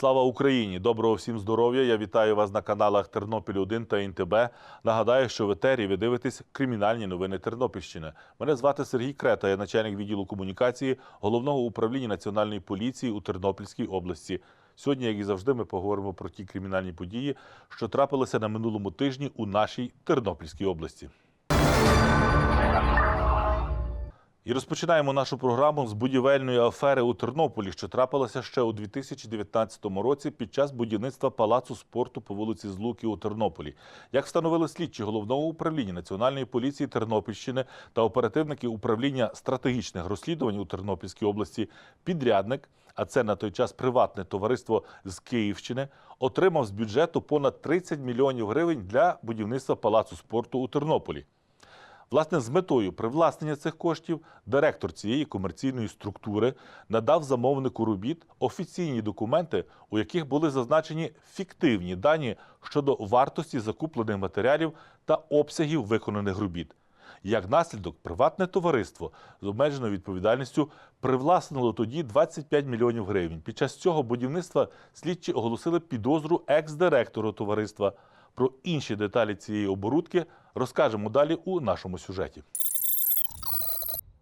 Слава Україні! Доброго всім здоров'я! Я вітаю вас на каналах Тернопіль 1 та ІНТБ. Нагадаю, що в етері ви дивитесь кримінальні новини Тернопільщини. Мене звати Сергій Крета, я начальник відділу комунікації головного управління національної поліції у Тернопільській області. Сьогодні, як і завжди, ми поговоримо про ті кримінальні події, що трапилися на минулому тижні у нашій Тернопільській області. І розпочинаємо нашу програму з будівельної афери у Тернополі, що трапилася ще у 2019 році під час будівництва палацу спорту по вулиці Злуки у Тернополі. Як встановили слідчі головного управління Національної поліції Тернопільщини та оперативники управління стратегічних розслідувань у Тернопільській області, підрядник, а це на той час приватне товариство з Київщини, отримав з бюджету понад 30 мільйонів гривень для будівництва палацу спорту у Тернополі. Власне, з метою привласнення цих коштів директор цієї комерційної структури надав замовнику робіт офіційні документи, у яких були зазначені фіктивні дані щодо вартості закуплених матеріалів та обсягів виконаних робіт. Як наслідок, приватне товариство з обмеженою відповідальністю привласнило тоді 25 мільйонів гривень. Під час цього будівництва слідчі оголосили підозру екс-директору товариства. Про інші деталі цієї оборудки розкажемо далі у нашому сюжеті.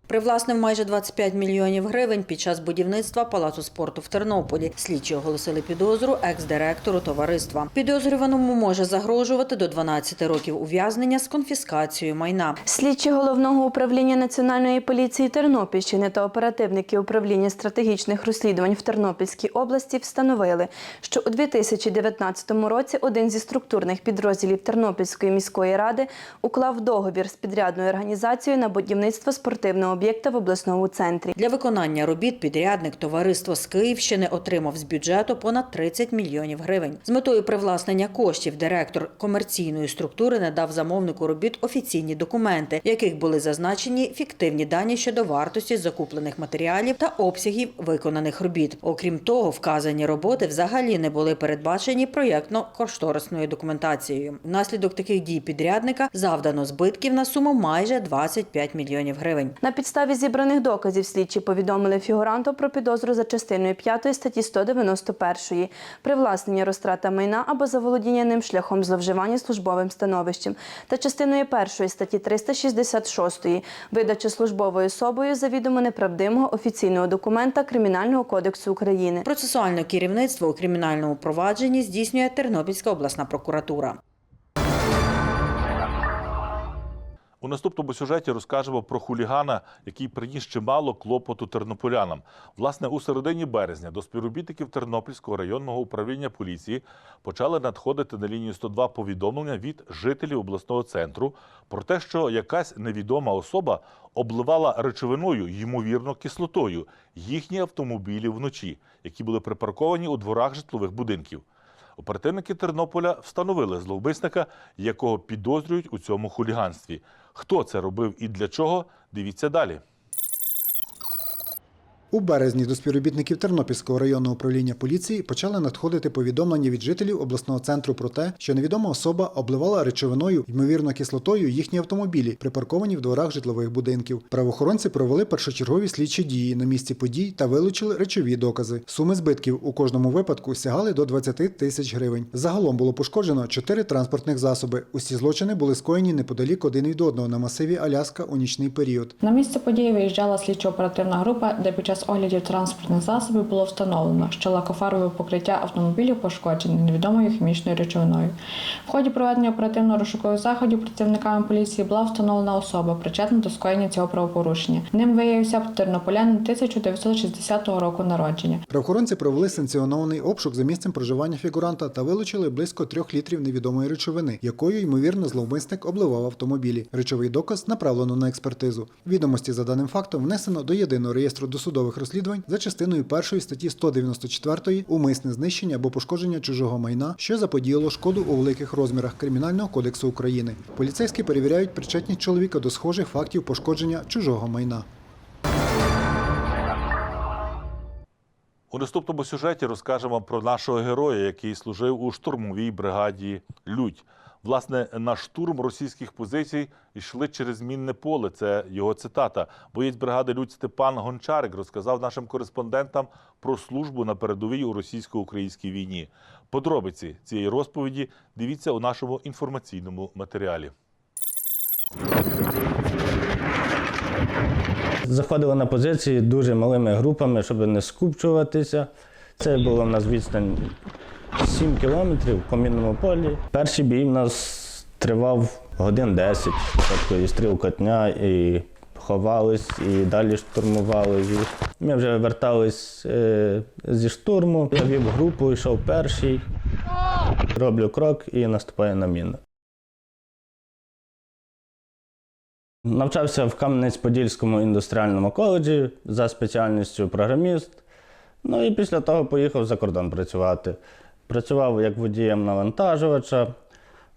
Привласнив майже 25 мільйонів гривень під час будівництва палацу спорту в Тернополі. Слідчі оголосили підозру екс-директору товариства. Підозрюваному може загрожувати до 12 років ув'язнення з конфіскацією майна. Слідчі головного управління Національної поліції Тернопільщини та оперативники управління стратегічних розслідувань в Тернопільській області встановили, що у 2019 році один зі структурних підрозділів Тернопільської міської ради уклав договір з підрядною організацією на будівництво спортивного об'єкта в обласному центрі. Для виконання робіт підрядник товариство з Київщини отримав з бюджету понад 30 мільйонів гривень. З метою привласнення коштів директор комерційної структури надав замовнику робіт офіційні документи, в яких були зазначені фіктивні дані щодо вартості закуплених матеріалів та обсягів виконаних робіт. Окрім того, вказані роботи взагалі не були передбачені проєктно-кошторисною документацією. Внаслідок таких дій підрядника завдано збитків на суму майже 25 мільйонів гривень. На підставі зібраних доказів слідчі повідомили фігуранту про підозру за частиною 5 статті 191 привласнення розтрата майна або заволодіння ним шляхом зловживання службовим становищем та частиною 1 статті 366 видача службовою особою завідомо неправдимого офіційного документа Кримінального кодексу України. Процесуальне керівництво у кримінальному провадженні здійснює Тернопільська обласна прокуратура. У наступному сюжеті розкажемо про хулігана, який приніс чимало клопоту тернополянам. Власне, у середині березня до співробітників Тернопільського районного управління поліції почали надходити на лінію 102 повідомлення від жителів обласного центру про те, що якась невідома особа обливала речовиною, ймовірно, кислотою, їхні автомобілі вночі, які були припарковані у дворах житлових будинків. Оперативники Тернополя встановили зловмисника, якого підозрюють у цьому хуліганстві. Хто це робив і для чого? Дивіться далі. У березні до співробітників Тернопільського районного управління поліції почали надходити повідомлення від жителів обласного центру про те, що невідома особа обливала речовиною, ймовірно, кислотою їхні автомобілі, припарковані в дворах житлових будинків. Правоохоронці провели першочергові слідчі дії на місці подій та вилучили речові докази. Суми збитків у кожному випадку сягали до 20 тисяч гривень. Загалом було пошкоджено чотири транспортних засоби. Усі злочини були скоєні неподалік один від одного на масиві Аляска у нічний період. На місце події виїжджала слідчо-оперативна група, де під час оглядів транспортних засобів було встановлено, що лакофарове покриття автомобілів пошкоджене невідомою хімічною речовиною. В ході проведення оперативно-розшукових заходів працівниками поліції була встановлена особа, причетна до скоєння цього правопорушення. Ним виявився тернополянин 1960 року народження. Правоохоронці провели санкціонований обшук за місцем проживання фігуранта та вилучили близько трьох літрів невідомої речовини, якою ймовірно зловмисник обливав автомобілі. Речовий доказ направлено на експертизу. Відомості за даним фактом внесено до єдиного реєстру досудових розслідувань за частиною першої статті 194 умисне знищення або пошкодження чужого майна, що заподіяло шкоду у великих розмірах Кримінального кодексу України. Поліцейські перевіряють причетність чоловіка до схожих фактів пошкодження чужого майна. У наступному сюжеті розкажемо про нашого героя, який служив у штурмовій бригаді Людь. Власне, на штурм російських позицій йшли через мінне поле. Це його цитата. Боєць бригади Людь Степан Гончарик розказав нашим кореспондентам про службу на передовій у російсько-українській війні. Подробиці цієї розповіді дивіться у нашому інформаційному матеріалі. Заходили на позиції дуже малими групами, щоб не скупчуватися. Це було в нас відстань 7 кілометрів по мінному полі. Перший бій в нас тривав годин 10. Спочатку і стрілкотня, і ховались, і далі штурмували їх. Ми вже вертались е, зі штурму. Я вів групу, йшов перший, роблю крок і наступаю на міну. Навчався в Кам'янець-Подільському індустріальному коледжі за спеціальністю програміст. Ну і після того поїхав за кордон працювати. Працював як водієм навантажувача,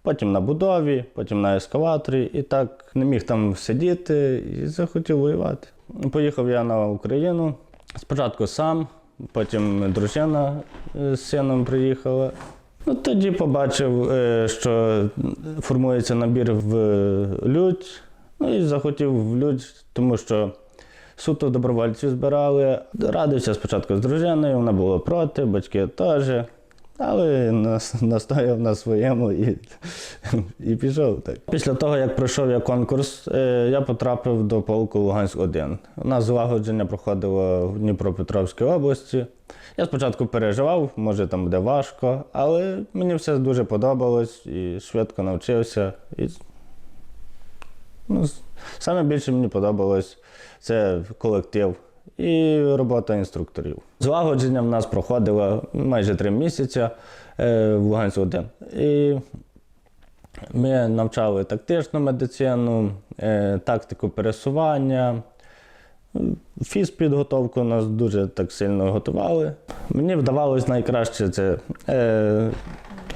потім на будові, потім на ескаваторі. І так не міг там сидіти і захотів воювати. Поїхав я на Україну. Спочатку сам, потім дружина е, з сином приїхала. Ну, тоді побачив, е, що формується набір в лють. Ну і захотів в людь, тому що суто добровольців збирали. Радився спочатку з дружиною, вона була проти, батьки теж. Але нас, настояв на своєму і, і пішов так. Після того, як пройшов я конкурс, е, я потрапив до полку Луганськ-1. У нас злагодження проходило в Дніпропетровській області. Я спочатку переживав, може там буде важко, але мені все дуже подобалось і швидко навчився. І Ну, саме більше мені подобалось це колектив і робота інструкторів. Злагодження в нас проходило майже три місяці е, в Луганську 1. І ми навчали тактичну медицину, е, тактику пересування. Фізпідготовку нас дуже так сильно готували. Мені вдавалось найкраще це е,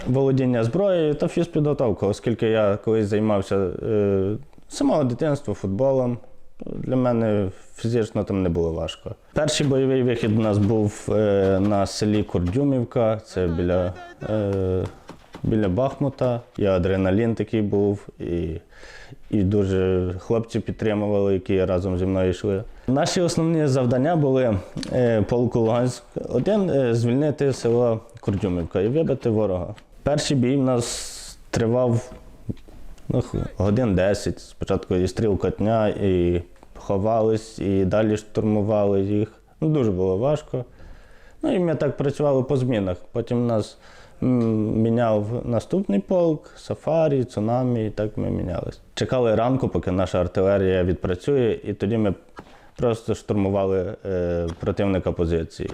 володіння зброєю та фізпідготовка, оскільки я колись займався е, самого дитинства футболом. Для мене фізично там не було важко. Перший бойовий вихід у нас був е, на селі Курдюмівка, це біля, е, біля Бахмута. І адреналін такий був, і, і дуже хлопці підтримували, які разом зі мною йшли. Наші основні завдання були е, полку Луганськ. Один звільнити село Курдюмівка і вибити ворога. Перший бій в нас тривав Ну, годин 10. Спочатку і стрілкотня, і ховались, і далі штурмували їх. Ну, дуже було важко. Ну і ми так працювали по змінах. Потім нас міняв наступний полк, сафарі, цунамі, і так ми мінялись. Чекали ранку, поки наша артилерія відпрацює, і тоді ми просто штурмували е, противника позиції.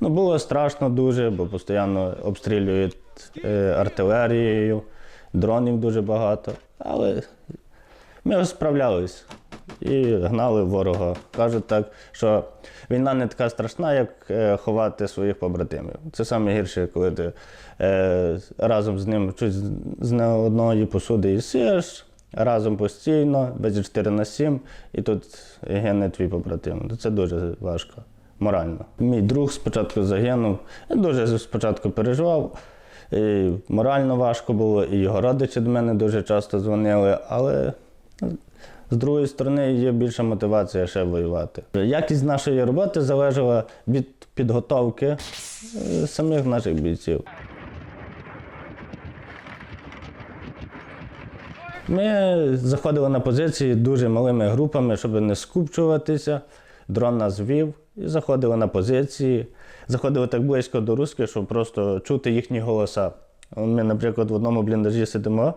Ну, було страшно дуже, бо постійно обстрілюють е, артилерією, дронів дуже багато. Але ми справлялись і гнали ворога. Кажуть так, що війна не така страшна, як е, ховати своїх побратимів. Це найгірше, коли ти е, разом з ним щось з не одної посуди їсиш, разом постійно, 24 на 7, і тут гине твій побратим. Це дуже важко. Морально. Мій друг спочатку загинув. Я дуже спочатку переживав. І морально важко було, і його родичі до мене дуже часто дзвонили, але з другої сторони є більша мотивація ще воювати. Якість нашої роботи залежала від підготовки е, самих наших бійців. Ми заходили на позиції дуже малими групами, щоб не скупчуватися. Дрон нас вів і заходили на позиції. Заходили так близько до русських, щоб просто чути їхні голоса. Ми, наприклад, в одному бліндажі сидимо,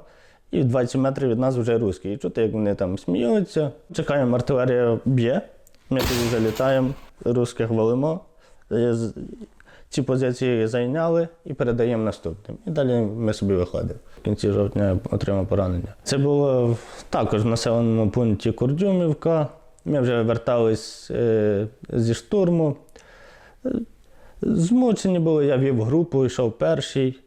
і 20 метрів від нас вже русські. І чути, як вони там сміються. Чекаємо, артилерія б'є. Ми тоді залітаємо, русських валимо. Е, Ці позиції зайняли і передаємо наступним. І далі ми собі виходимо. В кінці жовтня отримав поранення. Це було також в населеному пункті Курдюмівка. Ми вже вертались е, зі штурму. Змучені були, я вів групу, йшов перший.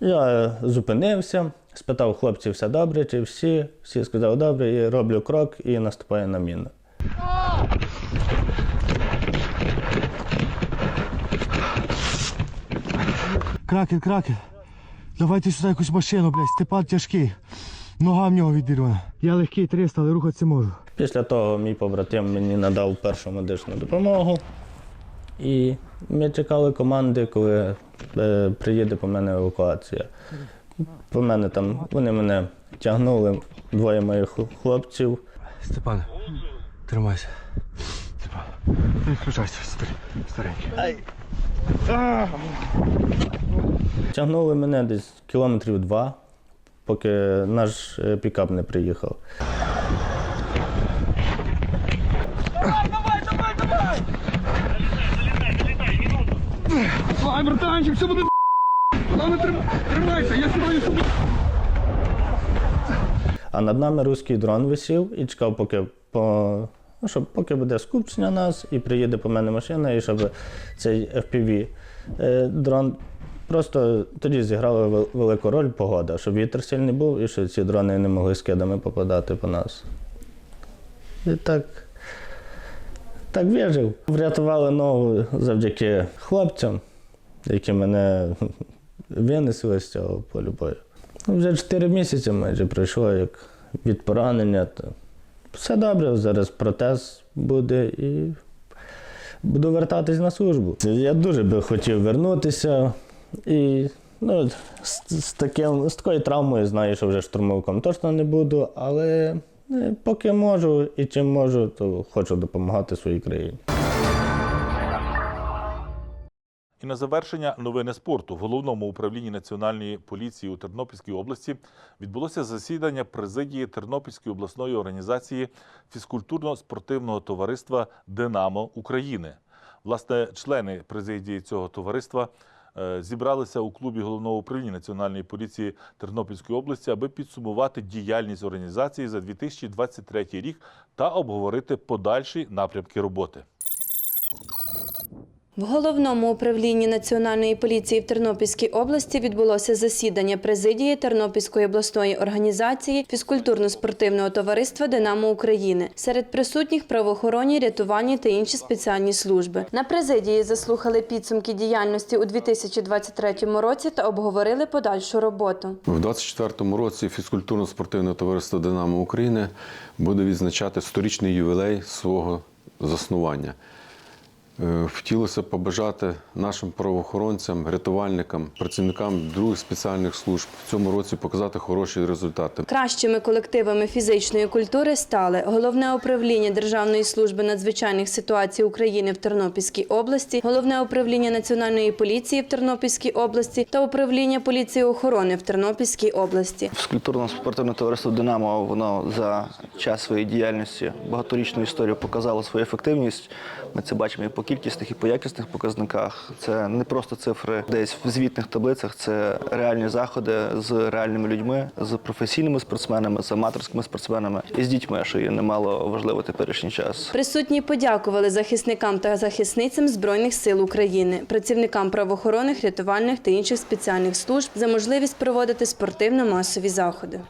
Я зупинився, спитав хлопців, все добре, чи всі. Всі сказали добре, і роблю крок і наступаю на міну. Кракер. Давайте сюди якусь машину, блядь, Степан тяжкий. Нога в нього відірвана. Я легкий 300, але рухатися можу. Після того мій побратим мені надав першу медичну допомогу. І ми чекали команди, коли е, приїде по мене евакуація. По мене там, вони мене тягнули, двоє моїх хлопців. Степан, тримайся. Степан, не включайся, старий, старенький. Тягнули мене десь кілометрів два, поки наш е, пікап не приїхав. Ай, братанчик, все буде Главное, тримайся, я сьогодні собі. А над нами руський дрон висів і чекав, поки по. Ну, щоб поки буде скупчення нас і приїде по мене машина, і щоб цей FPV е, дрон просто тоді зіграла велику роль погода, щоб вітер сильний був і щоб ці дрони не могли скидами попадати по нас. І так, так вижив. Врятували ногу завдяки хлопцям, які мене винесли з цього полю бою. Ну, Вже 4 місяці майже пройшло як від поранення. То все добре, зараз протез буде і буду вертатись на службу. Я дуже би хотів вернутися. І ну, з, з, таким, з такою травмою знаю, що вже штурмовиком точно не буду, але е, поки можу і чим можу, то хочу допомагати своїй країні. І на завершення новини спорту в головному управлінні національної поліції у Тернопільській області відбулося засідання президії Тернопільської обласної організації фізкультурно-спортивного товариства Динамо України. Власне, члени президії цього товариства зібралися у клубі головного управління національної поліції Тернопільської області, аби підсумувати діяльність організації за 2023 рік та обговорити подальші напрямки роботи. В головному управлінні Національної поліції в Тернопільській області відбулося засідання президії Тернопільської обласної організації фізкультурно-спортивного товариства Динамо України. Серед присутніх правоохоронні, рятувальні та інші спеціальні служби. На президії заслухали підсумки діяльності у 2023 році та обговорили подальшу роботу. У 2024 році фізкультурно-спортивне товариство Динамо України буде відзначати сторічний ювілей свого заснування. Е, Хотілося побажати нашим правоохоронцям, рятувальникам, працівникам других спеціальних служб в цьому році показати хороші результати. Кращими колективами фізичної культури стали головне управління Державної служби надзвичайних ситуацій України в Тернопільській області, головне управління Національної поліції в Тернопільській області та управління поліції охорони в Тернопільській області. Фізкультурно-спортивне товариство Динамо воно за час своєї діяльності багаторічну історію показало свою ефективність. Ми це бачимо і по кількісних, і по якісних показниках. Це не просто цифри десь в звітних таблицях, це реальні заходи з реальними людьми, з професійними спортсменами, з аматорськими спортсменами і з дітьми, що є немало важливо теперішній час. Присутні подякували захисникам та захисницям Збройних сил України, працівникам правоохоронних, рятувальних та інших спеціальних служб за можливість проводити спортивно-масові заходи.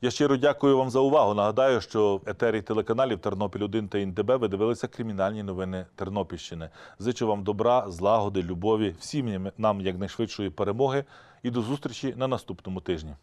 Я щиро дякую вам за увагу. Нагадаю, що в етері телеканалів Тернопіль 1 та НТБ ви дивилися кримінальні новини Тернопільщини. Зичу вам добра, злагоди, любові, всім нам якнайшвидшої перемоги і до зустрічі на наступному тижні.